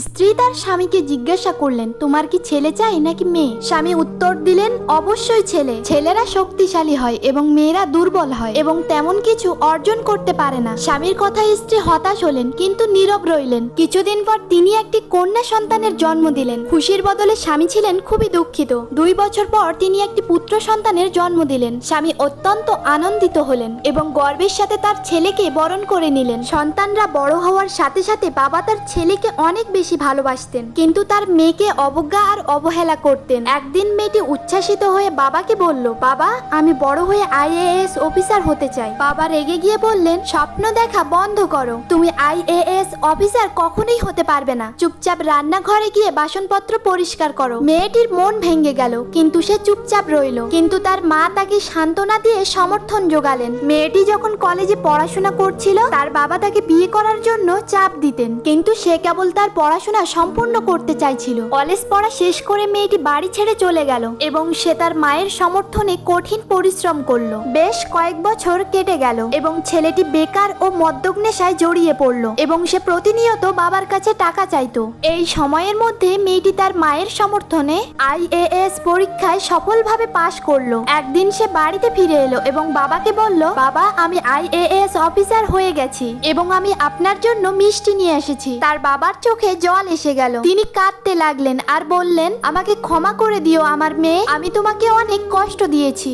স্ত্রী তার স্বামীকে জিজ্ঞাসা করলেন, তোমার কি ছেলে চাই নাকি মেয়ে? স্বামী উত্তর দিলেন, অবশ্যই ছেলে। ছেলেরা শক্তিশালী হয় এবং মেয়েরা দুর্বল হয় এবং তেমন কিছু অর্জন করতে পারে না। স্বামীর কথায় স্ত্রী হতাশ হলেন, কিন্তু নীরব রইলেন। কিছুদিন পর তিনি একটি কন্যা সন্তানের জন্ম দিলেন। খুশির বদলে স্বামী ছিলেন খুবই দুঃখিত। দুই বছর পর তিনি একটি পুত্র সন্তানের জন্ম দিলেন। স্বামী অত্যন্ত আনন্দিত হলেন এবং গর্বের সাথে তার ছেলেকে বরণ করে নিলেন। সন্তানরা বড় হওয়ার সাথে সাথে বাবা তার ছেলেকে অনেক বেশি ভালোবাসতেন। কিন্তু তার মেয়েকে অবজ্ঞা আর অবহেলা করতেন। একদিন মেয়েটি উচ্ছ্বাসিত হয়ে বাবাকে বলল, বাবা, আমি বড় হয়ে আইএএস অফিসার হতে চাই। বাবা রেগে গিয়ে বললেন, স্বপ্ন দেখা বন্ধ করো। তুমি আইএএস অফিসার কখনোই হতে পারবে না। চুপচাপ রান্নাঘরে গিয়ে বাসনপত্র পরিষ্কার করো। মেয়েটির মন ভেঙে গেল, কিন্তু সে চুপচাপ রইল। কিন্তু তার মা তাকে সান্ত্বনা দিয়ে সমর্থন জোগালেন মেয়েটি যখন কলেজে পড়াশোনা করছিল, তার বাবা তাকে বিয়ে করার জন্য চাপ দিতেন। কিন্তু সে কেবল তার পড়াশোনা সম্পূর্ণ করতে চাইছিল। কলেজ পড়া শেষ করে মেয়েটি বাড়ি ছেড়ে চলে গেল এবং সে তার মায়ের সমর্থনে কঠিন পরিশ্রম করল। বেশ কয়েক বছর কেটে গেল এবং ছেলেটি বেকার ও মদ্যপ নেশায় জড়িয়ে পড়ল এবং সে প্রতিনিয়ত বাবার কাছে টাকা চাইতো। এই সময়ের মধ্যে মেয়েটি তার মায়ের সমর্থনে আইএএস পরীক্ষায় সফলভাবে পাশ করল। একদিন সে বাড়িতে ফিরে এলো এবং বাবাকে বলল, বাবা, আমি আইএএস অফিসার হয়ে গেছি এবং আমি আপনার জন্য মিষ্টি নিয়ে এসেছি। তার বাবার চোখে জল এসে গেল। তিনি কাঁদতে লাগলেন আর বললেন, আমাকে ক্ষমা করে দিও আমার মেয়ে, আমি তোমাকে অনেক কষ্ট দিয়েছি।